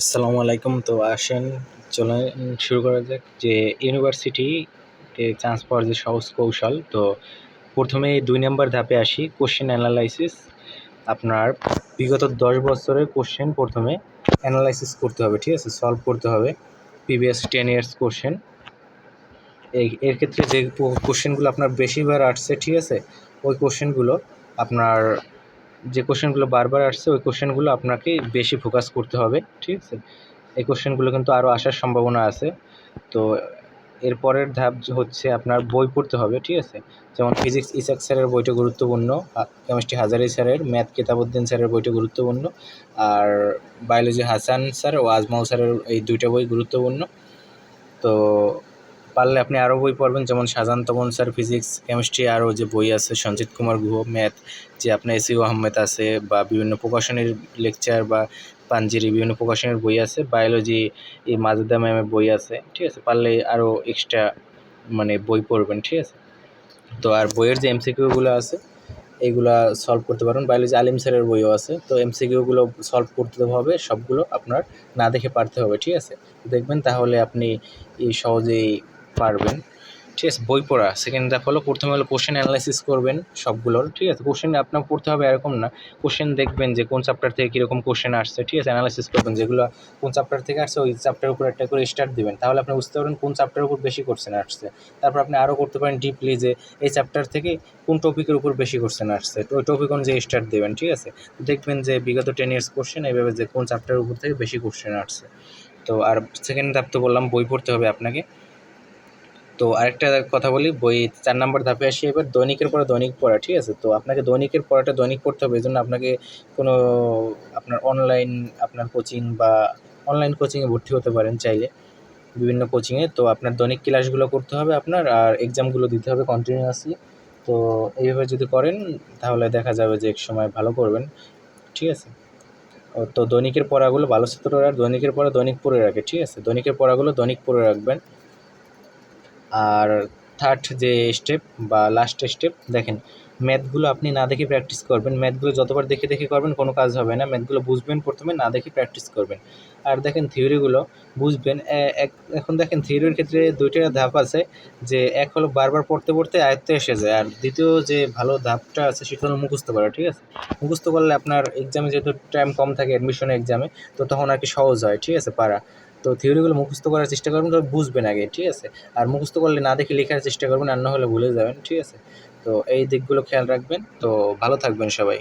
আসসালামু আলাইকুম। তো আসেন, চলে শুরু করা যাক যে ইউনিভার্সিটি চান্স পাওয়ার যে সহজ কৌশল, তো প্রথমে দুই নম্বর ধাপে আসি কোশ্চেন অ্যানালাইসিস আপনার বিগত দশ বছরের কোশ্চেন প্রথমে অ্যানালাইসিস করতে হবে, ঠিক আছে? সলভ করতে হবে প্রিভিয়াস টেন ইয়ার্স কোশ্চেন এই, এর ক্ষেত্রে যে কোশ্চেনগুলো আপনার বেশিবার আসছে, ঠিক আছে? ওই কোশ্চেনগুলো আপনার যে কোশ্চেনগুলো বারবার আসছে, ওই কোশ্চেনগুলো আপনাকে বেশি ফোকাস করতে হবে, ঠিক আছে? এই কোশ্চেনগুলো কিন্তু আরও আসার সম্ভাবনা আছে। তো এর পরের ধাপ হচ্ছে আপনার বই পড়তে হবে, ঠিক আছে? যেমন ফিজিক্স ইসাক স্যারের বইটা গুরুত্বপূর্ণ কেমিস্ট্রি হাজারি স্যারের ম্যাথ কেতাবুদ্দিন স্যারের বইটা গুরুত্বপূর্ণ, আর বায়োলজি হাসান স্যার ও আজমাল স্যারের এই দুইটা বই গুরুত্বপূর্ণ। তো পারলে আপনি আরও বই পড়বেন, যেমন Shahjahan Tapan sir physics chemistry আরও যে বই আছে, সঞ্জিত কুমার গুহ ম্যাথ যে আপনার এসিউ আহমেদ আছে, বা বিভিন্ন প্রকাশনের লেকচার বা পাঞ্জিরি, বিভিন্ন প্রকাশনের বই আছে বায়োলজি এই মাজুদা ম্যামের বই আছে, ঠিক আছে? পারলে আরও এক্সট্রা মানে বই পড়বেন, ঠিক আছে? তো আর বইয়ের যে এমসিকিউগুলো আছে এইগুলা সলভ করতে পারবেন। বায়োলজি আলিম স্যারের বইও আছে, তো এমসিকিউগুলো সলভ করতে হবে, সবগুলো আপনার না দেখে পারতে হবে, ঠিক আছে? দেখবেন তাহলে আপনি সহজেই পারবেন। ঠিক আছে, বই পড়া। সেকেন্ড ধাপ হলো, প্রথমে হলো কোশ্চেন অ্যানালাইসিস করবেন সবগুলোর, ঠিক আছে? কোশ্চেন আপনার পড়তে হবে এরকম না। কোশ্চেন দেখবেন যে কোন চ্যাপ্টার থেকে কীরকম কোশ্চেন আসছে, ঠিক আছে? অ্যানালাইসিস করবেন যেগুলো কোন চ্যাপ্টার থেকে আসছে, ওই চ্যাপ্টারের উপর একটা করে স্টার্ট দেবেন। তাহলে আপনি বুঝতে পারবেন কোন চ্যাপ্টারের উপর বেশি কোশ্চেন আসছে। তারপর আপনি আরও করতে পারেন ডিপলি যে এই চ্যাপ্টার থেকে কোন টপিকের উপর বেশি কোশ্চেন আসছে। তো ওই টপিক অনুযায়ী স্টার্ট দেবেন, ঠিক আছে? দেখবেন যে বিগত টেন ইয়ার্স কোশ্চেন এইভাবে যে কোন চ্যাপ্টারের উপর থেকে বেশি কোশ্চেন আসছে। তো আর সেকেন্ড ধাপ তো বললাম, বই পড়তে হবে আপনাকে। তো আরেকটা কথা বলি, বই চার নম্বর ধাপে আসি এবার, দৈনিকের পরে দৈনিক পড়া, ঠিক আছে? তো আপনাকে দৈনিকের পড়াটা দৈনিক পড়তে হবে এই জন্য আপনাকে কোনো আপনার অনলাইন আপনার কোচিং বা অনলাইন কোচিংয়ে ভর্তি হতে পারেন চাইলে, বিভিন্ন কোচিংয়ে তো আপনার দৈনিক ক্লাসগুলো করতে হবে আপনার, আর এক্সামগুলো দিতে হবে কন্টিনিউয়াসলি তো এইভাবে যদি করেন, তাহলে দেখা যাবে যে এক সময় ভালো করবেন, ঠিক আছে? তো দৈনিকের পড়াগুলো ভালো ছাত্ররা দৈনিকের পড়া দৈনিক পড়ে রাখে, ঠিক আছে? দৈনিকের পড়াগুলো দৈনিক পড়ে রাখবেন। আর থার্ড যে স্টেপ বা লাস্ট স্টেপ দেখেন ম্যাথগুলো আপনি না দেখে প্র্যাকটিস করবেন। ম্যাথগুলো যতবার দেখে দেখে করবেন, কোনো কাজ হবে না। ম্যাথগুলো বুঝবেন প্রথমে, না দেখে প্র্যাকটিস করবেন। আর দেখেন থিওরিগুলো বুঝবেন। এখন দেখেন থিওরির ক্ষেত্রে দুইটা ধাপ আছে, যে এক হলো বারবার পড়তে পড়তে আয়ত্তে এসে যায়, আর দ্বিতীয় যে ভালো ধাপটা আছে, সেটা হলো মুখস্থ করা, ঠিক আছে? মুখস্থ করলে আপনার এক্সামে যেহেতু টাইম কম থাকে অ্যাডমিশন এক্সামে তো তখন আর কি সহজ হয়, ঠিক আছে, পারা। তো থিওরিগুলো মুখস্থ করার চেষ্টা করবেন, তবে বুঝবেন আগে, ঠিক আছে? আর মুখস্থ করলে না দেখে লেখার চেষ্টা করবেন, আর না হলে ভুলে যাবেন, ঠিক আছে? তো এই দিকগুলো খেয়াল রাখবেন, তো ভালো থাকবেন সবাই।